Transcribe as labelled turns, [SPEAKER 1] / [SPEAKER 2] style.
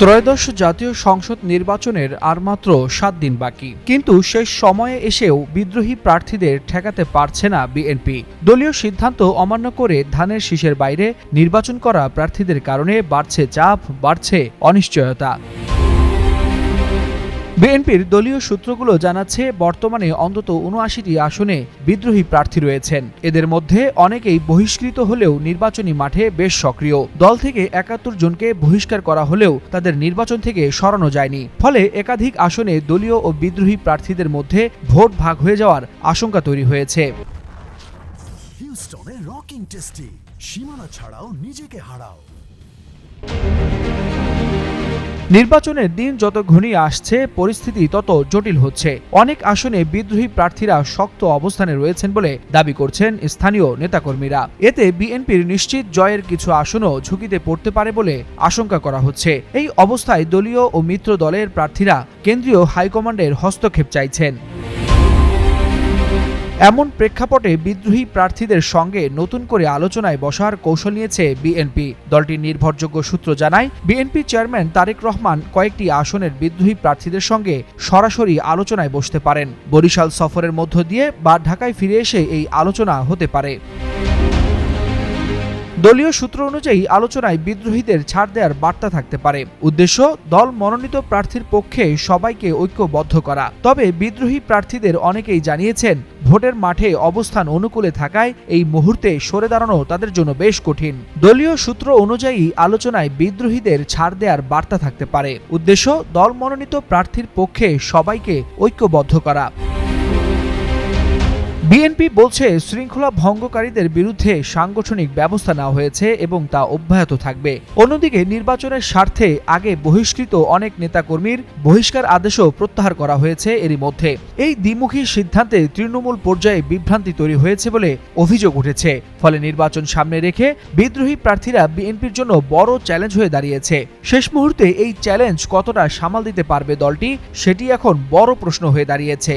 [SPEAKER 1] ত্রয়োদশ জাতীয় সংসদ নির্বাচনের আর মাত্র সাত দিন বাকি। কিন্তু শেষ সময়ে এসেও বিদ্রোহী প্রার্থীদের ঠেকাতে পারছে না বিএনপি। দলীয় সিদ্ধান্ত অমান্য করে ধানের শীষের বাইরে নির্বাচন করা প্রার্থীদের কারণে বাড়ছে চাপ, বাড়ছে অনিশ্চয়তা। বিএনপির দলীয় সূত্রগুলো জানাচ্ছে, বর্তমানে অন্তত উনআশিটি আসনে বিদ্রোহী প্রার্থী রয়েছেন। এদের মধ্যে অনেকেই বহিষ্কৃত হলেও নির্বাচনী মাঠে বেশ সক্রিয়। দল থেকে একাত্তর জনকে বহিষ্কার করা হলেও তাদের নির্বাচন থেকে সরানো যায়নি। ফলে একাধিক আসনে দলীয় ও বিদ্রোহী প্রার্থীদের মধ্যে ভোট ভাগ হয়ে যাওয়ার আশঙ্কা তৈরি হয়েছে।
[SPEAKER 2] সীমানা ছাড়াও নিজেকে হারাও।
[SPEAKER 1] নির্বাচনের দিন যত ঘনিয়ে আসছে, পরিস্থিতি তত জটিল হচ্ছে। অনেক আসনে বিদ্রোহী প্রার্থীরা শক্ত অবস্থানে রয়েছেন বলে দাবি করছেন স্থানীয় নেতাকর্মীরা। এতে বিএনপির নিশ্চিত জয়ের কিছু আসনও ঝুঁকিতে পড়তে পারে বলে আশঙ্কা করা হচ্ছে। এই অবস্থায় দলীয় ও মিত্র দলের প্রার্থীরা কেন্দ্রীয় হাইকমান্ডের হস্তক্ষেপ চাইছেন। এমন প্রেক্ষাপটে বিদ্রোহী প্রার্থীদের সঙ্গে নতুন করে আলোচনায় বসার কৌশল নিয়েছে বিএনপি। দলটির নির্ভরযোগ্য সূত্র জানায়, বিএনপি চেয়ারম্যান তারেক রহমান কয়েকটি আসনের বিদ্রোহী প্রার্থীদের সঙ্গে সরাসরি আলোচনায় বসতে পারেন। বরিশাল সফরের মধ্য দিয়ে বা ঢাকায় ফিরে এসে এই আলোচনা হতে পারে। দলীয় সূত্র অনুযায়ী আলোচনায় বিদ্রোহীদের ছাড় দেওয়ার বার্তা থাকতে পারে। উদ্দেশ্য, দল মনোনীত প্রার্থীর পক্ষে সবাইকে ঐক্যবদ্ধ করা। তবে বিদ্রোহী প্রার্থীদের অনেকেই জানিয়েছেন, ভোটের মাঠে অবস্থান অনুকূলে থাকায় এই মুহূর্তে সরে দাঁড়ানো তাদের জন্য বেশ কঠিন। দলীয় সূত্র অনুযায়ী আলোচনায় বিদ্রোহীদের ছাড় দেওয়ার বার্তা থাকতে পারে। উদ্দেশ্য, দল মনোনীত প্রার্থীর পক্ষে সবাইকে ঐক্যবদ্ধ করা। বিএনপি বলছে শৃঙ্খলা ভঙ্গকারীদের বিরুদ্ধে সাংগঠনিক ব্যবস্থা নেওয়া হয়েছে এবং তা অব্যাহত থাকবে। অন্যদিকে নির্বাচনের স্বার্থে আগে বহিষ্কৃত অনেক নেতাকর্মীর বহিষ্কার আদেশও প্রত্যাহার করা হয়েছে এরই মধ্যে। এই দ্বিমুখী সিদ্ধান্তে তৃণমূল পর্যায়ে বিভ্রান্তি তৈরি হয়েছে বলে অভিযোগ উঠেছে। ফলে নির্বাচন সামনে রেখে বিদ্রোহী প্রার্থীরা বিএনপির জন্য বড় চ্যালেঞ্জ হয়ে দাঁড়িয়েছে। শেষ মুহূর্তে এই চ্যালেঞ্জ কতটা সামাল দিতে পারবে দলটি, সেটি এখন বড় প্রশ্ন হয়ে দাঁড়িয়েছে।